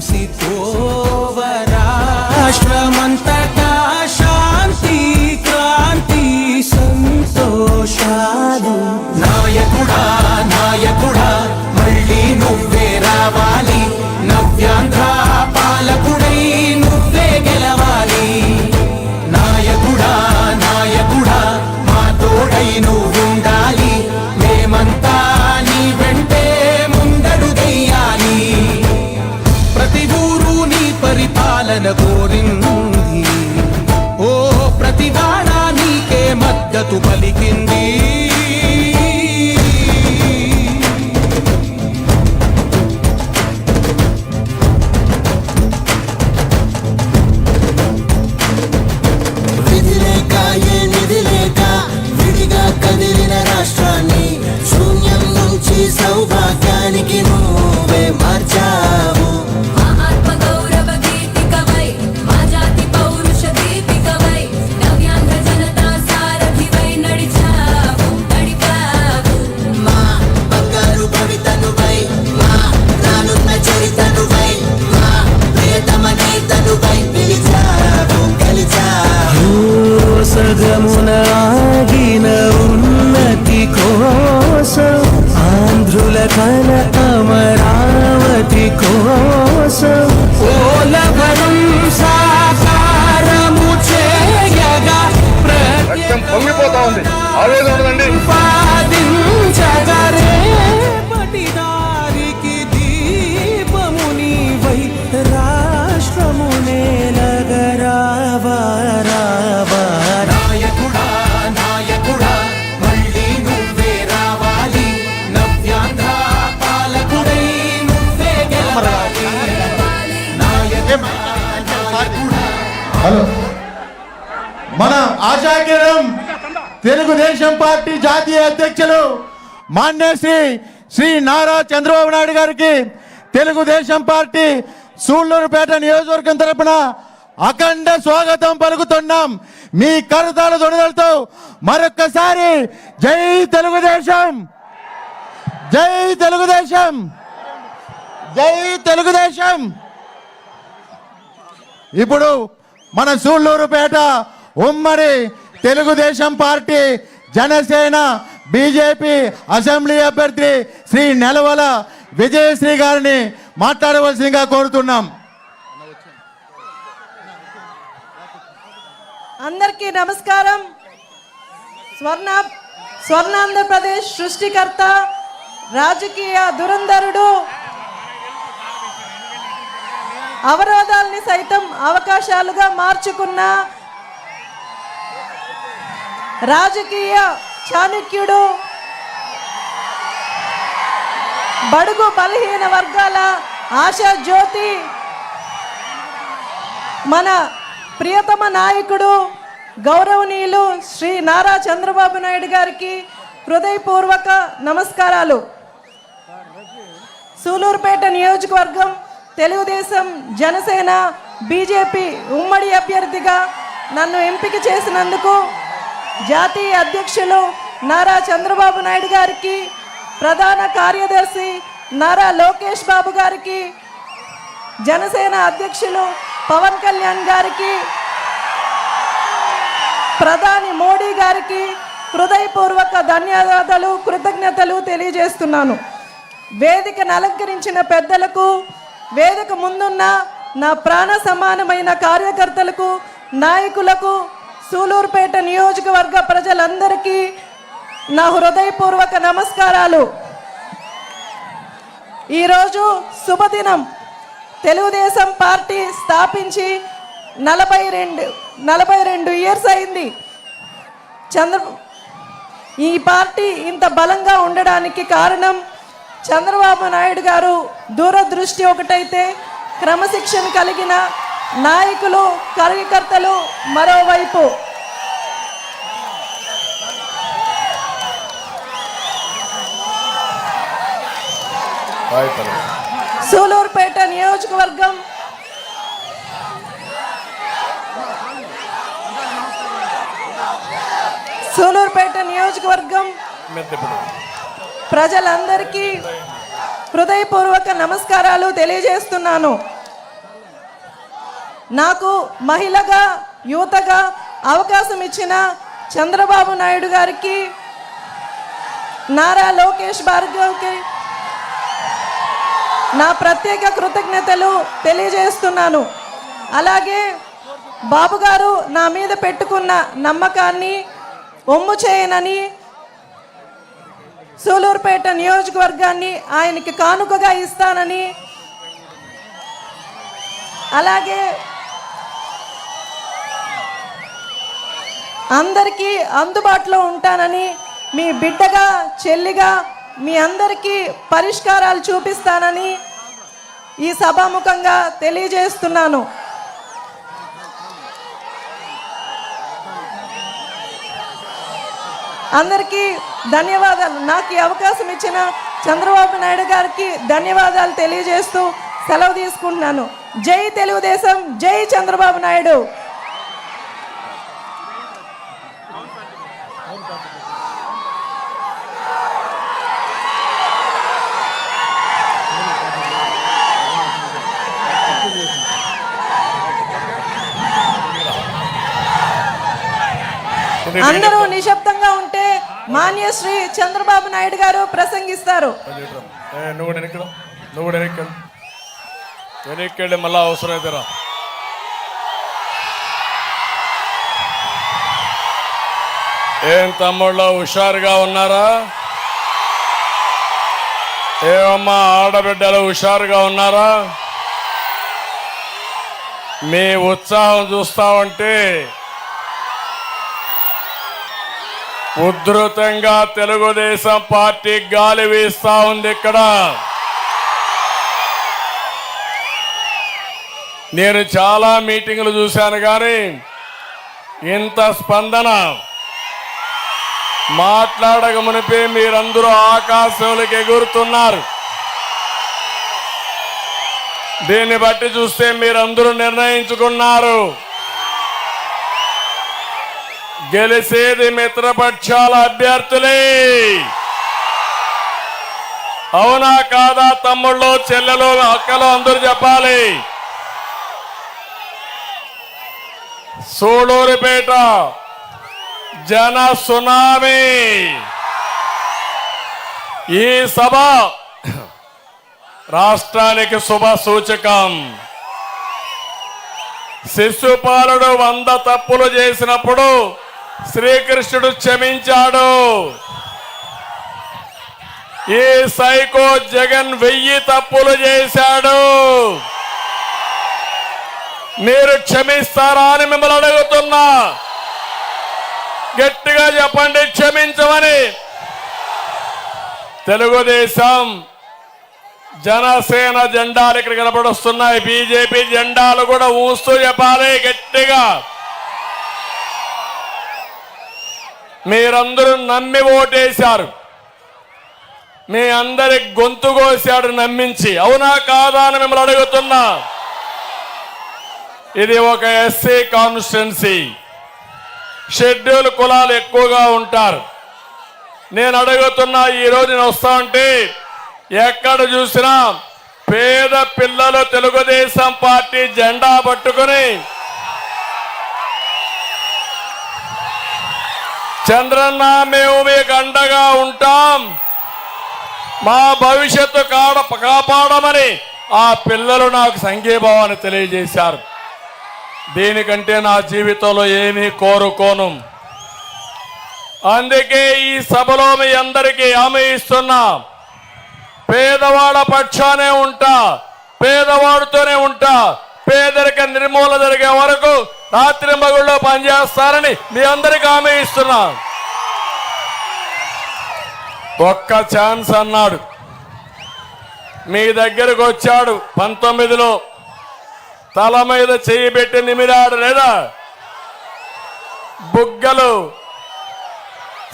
తీసిపోవ రాష్ట్రమంతటా కల అమరావతి కోసం జాతీయ అధ్యక్షులు మాన్యశ్రీ శ్రీ నారా చంద్రబాబు నాయుడు గారికి తెలుగుదేశం పార్టీ సూళ్ళూరుపేట నియోజకవర్గం తరపున అఖండ స్వాగతం పలుకుతున్నాం. మీ కరతాల దొడదలతో మరొక్కసారి జై తెలుగుదేశం! జై తెలుగుదేశం! జై తెలుగుదేశం! ఇప్పుడు మన సూళ్ళూరుపేట ఉమ్మడి Telugudesam party Janasena BJP assembly అభ్యర్థి శ్రీ నెలవల విజయశ్రీ గారిని మాట్లాడవలసిందిగా కోరుతున్నాం. అందరికీ నమస్కారం. స్వర్ణ స్వర్ణాంధ్రప్రదేశ్ సృష్టికర్త రాజకీయ దురంధరుడు అవరోధాల్ని సైతం అవకాశాలుగా మార్చుకున్న రాజకీయ చాణక్యుడు బడుగు బలహీన వర్గాల ఆశా జ్యోతి మన ప్రియతమ నాయకుడు గౌరవనీయులు శ్రీ నారా చంద్రబాబు నాయుడు గారికి హృదయపూర్వక నమస్కారాలు. సూలూరుపేట నియోజకవర్గం తెలుగుదేశం జనసేన బీజేపీ ఉమ్మడి అభ్యర్థిగా నన్ను ఎంపిక చేసినందుకు జాతీయ అధ్యక్షులు నారా చంద్రబాబు నాయుడు గారికి ప్రధాన కార్యదర్శి నారా లోకేష్ బాబు గారికి జనసేన అధ్యక్షులు పవన్ కళ్యాణ్ గారికి ప్రధాని మోడీ గారికి హృదయపూర్వక ధన్యవాదాలు కృతజ్ఞతలు తెలియజేస్తున్నాను. వేదికను అలంకరించిన పెద్దలకు వేదిక ముందున్న నా ప్రాణ సమానమైన కార్యకర్తలకు నాయకులకు సూలూరుపేట నియోజకవర్గ ప్రజలందరికీ నా హృదయపూర్వక నమస్కారాలు. ఈరోజు శుభదినం. తెలుగుదేశం పార్టీ స్థాపించి నలభై రెండు నలభై రెండు ఇయర్స్ అయింది. చంద్ర ఈ పార్టీ ఇంత బలంగా ఉండడానికి కారణం చంద్రబాబు నాయుడు గారు. దూరదృష్టి ఒకటైతే క్రమశిక్షణ కలిగిన నాయకులు కార్యకర్తలు మరోవైపు. సూలూరుపేట నియోజకవర్గం సూలూరుపేట నియోజకవర్గం ప్రజలందరికీ హృదయపూర్వక నమస్కారాలు తెలియజేస్తున్నాను. నాకు మహిళగా యువతగా అవకాశం ఇచ్చిన చంద్రబాబు నాయుడు గారికి నారా లోకేష్ భార్గవ్కి నా ప్రత్యేక కృతజ్ఞతలు తెలియజేస్తున్నాను. అలాగే బాబు గారు నా మీద పెట్టుకున్న నమ్మకాన్ని ఒమ్ము చేయనని సూలూరుపేట నియోజకవర్గాన్ని ఆయనకి కానుకగా ఇస్తానని అలాగే అందరికీ అందుబాటులో ఉంటానని మీ బిడ్డగా చెల్లిగా మీ అందరికీ పరిష్కారాలు చూపిస్తానని ఈ సభాముఖంగా తెలియజేస్తున్నాను. అందరికీ ధన్యవాదాలు. నాకు ఈ అవకాశం ఇచ్చిన చంద్రబాబు నాయుడు గారికి ధన్యవాదాలు తెలియజేస్తూ సెలవు తీసుకుంటున్నాను. జై తెలుగుదేశం జై చంద్రబాబు నాయుడు. అందరూ నిశ్శబ్దంగా ఉంటే మాన్యశ్రీ చంద్రబాబు నాయుడు గారు ప్రసంగిస్తారు. నువ్వు వెనక్కి. నువ్వు వెళ్ళి మళ్ళా అవసరం అయితే రా. ఏం తమ్ముళ్ళు హుషారుగా ఉన్నారా? ఏమమ్మా ఆడబిడ్డలు హుషారుగా ఉన్నారా? మీ ఉత్సాహం చూస్తా ఉంటే ఉధృతంగా తెలుగుదేశం పార్టీ గాలి వీస్తా ఉంది ఇక్కడ. నేను చాలా మీటింగులు చూశాను కానీ ఇంత స్పందన మాట్లాడక మునిపే మీరందరూ ఆకాశంలోకి ఎగురుతున్నారు. దీన్ని బట్టి చూస్తే మీరందరూ నిర్ణయించుకున్నారు. గెలిసేది మిత్రపక్షాల అభ్యర్థులే. అవునా కాదా తమ్ముళ్ళు చెల్లెలు అక్కలు అందరూ చెప్పాలి. సూళూరుపేట జన సునామీ. ఈ సభ రాష్ట్రానికి శుభ సూచకం. శిశుపాలుడు వంద తప్పులు చేసినప్పుడు శ్రీకృష్ణుడు క్షమించాడు. ఈ సైకో జగన్ వెయ్యి తప్పులు చేశాడు. మీరు క్షమిస్తారా అని మిమ్మల్ని అడుగుతున్నా. గట్టిగా చెప్పండి క్షమించమని. తెలుగుదేశం జనసేన జెండాలు ఇక్కడ కనపడొస్తున్నాయి. బీజేపీ జెండాలు కూడా ఊస్తూ చెప్పాలి గట్టిగా. మీరందరూ నమ్మి ఓటేశారు. మీ అందరి గొంతు కోశాడు నమ్మించి. అవునా కాదా అని మిమ్మల్ని అడుగుతున్నా. ఇది ఒక ఎస్సీ కాన్స్టిట్యున్సీ. షెడ్యూల్ కులాలు ఎక్కువగా ఉంటారు. నేను అడుగుతున్నా ఈ రోజు నేను వస్తా ఉంటే ఎక్కడ చూసినా పేద పిల్లలు తెలుగుదేశం పార్టీ జెండా పట్టుకుని చంద్రన్న మేము మీకు అండగా ఉంటాం. మా భవిష్యత్తు కాడ కాపాడమని ఆ పిల్లలు నాకు సంఘీభావాన్ని తెలియజేశారు. దీనికంటే నా జీవితంలో ఏమీ కోరుకోను. అందుకే ఈ సభలో మీ అందరికీ హామీ ఇస్తున్నా. పేదవాళ్ళ పక్షానే ఉంటా పేదవాడితోనే ఉంటా పేదరిక నిర్మూలన జరిగే వరకు రాత్రి మగుళ్ళలో పనిచేస్తారని మీ అందరికీ హామీ ఇస్తున్నా ఒక్క ఛాన్స్ అన్నాడు. మీ దగ్గరకు వచ్చాడు పంతొమ్మిదిలో. తల మీద చేయి పెట్టి నిమిరాడు లేదా? బుగ్గలు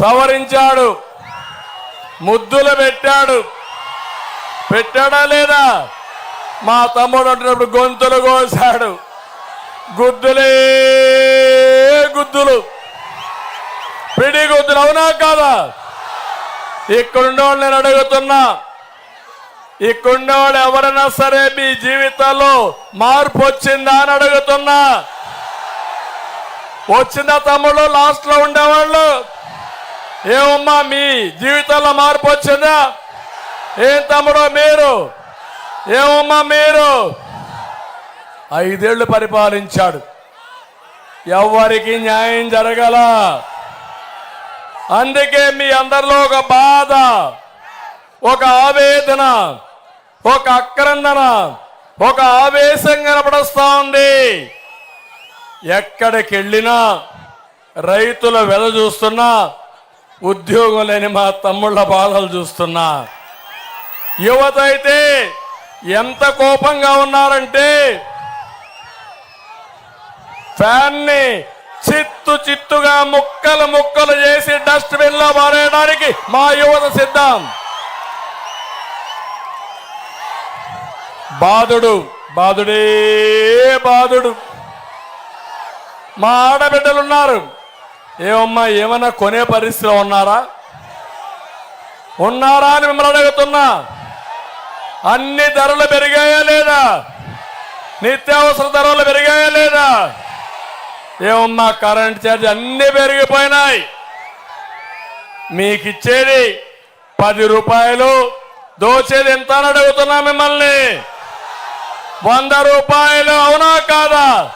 సవరించాడు. ముద్దులు పెట్టాడు. పెట్టాడా లేదా? మా తమ్ముడు అంటున్నప్పుడు గొంతులు కోసాడు. గుద్దులే గుద్దులు. పిడి గుద్దులు అవునా కాదా? ఇక్కడుండే నేను అడుగుతున్నా. ఇక్కడున్నవాడు ఎవరైనా సరే మీ జీవితాల్లో మార్పు వచ్చిందా అని అడుగుతున్నా. వచ్చిందా తమ్ముడు? లాస్ట్లో ఉండేవాళ్ళు? ఏమమ్మా మీ జీవితంలో మార్పు వచ్చిందా? ఏం తమ్ముడో మీరు? ఏమమ్మా మీరు? ఐదేళ్ళు పరిపాలించాడు. ఎవరికి న్యాయం జరగల. అందుకే మీ అందరిలో ఒక బాధ ఒక ఆవేదన ఒక అక్రందన ఒక ఆవేశం కనపడస్తా ఉంది. ఎక్కడికి వెళ్ళినా రైతుల వెల చూస్తున్నా ఉద్యోగం లేని మా తమ్ముళ్ళ బాధలు చూస్తున్నా. యువత అయితే ఎంత కోపంగా ఉన్నారంటే ఫ్యాన్ని చిత్తు చిత్తుగా ముక్కలు ముక్కలు చేసి డస్ట్బిన్లో మారేయడానికి మా యువత సిద్ధం. బాధుడు బాధుడే బాధుడు మా ఆడబిడ్డలు ఉన్నారు ఏమమ్మా ఏమన్నా కొనే పరిస్థితిలో ఉన్నారా? ఉన్నారా అని మిమ్మల్ని అడుగుతున్నా. అన్ని ధరలు పెరిగాయా లేదా? నిత్యావసర ధరలు పెరిగాయా లేదా? ఏమమ్మా కరెంట్ ఛార్జ్ అన్ని పెరిగిపోయినాయి. మీకు ఇచ్చేది పది రూపాయలు దోచేది ఎంత అని అడుగుతున్నా మిమ్మల్ని? వంద రూపాయలు అవునా కాదా?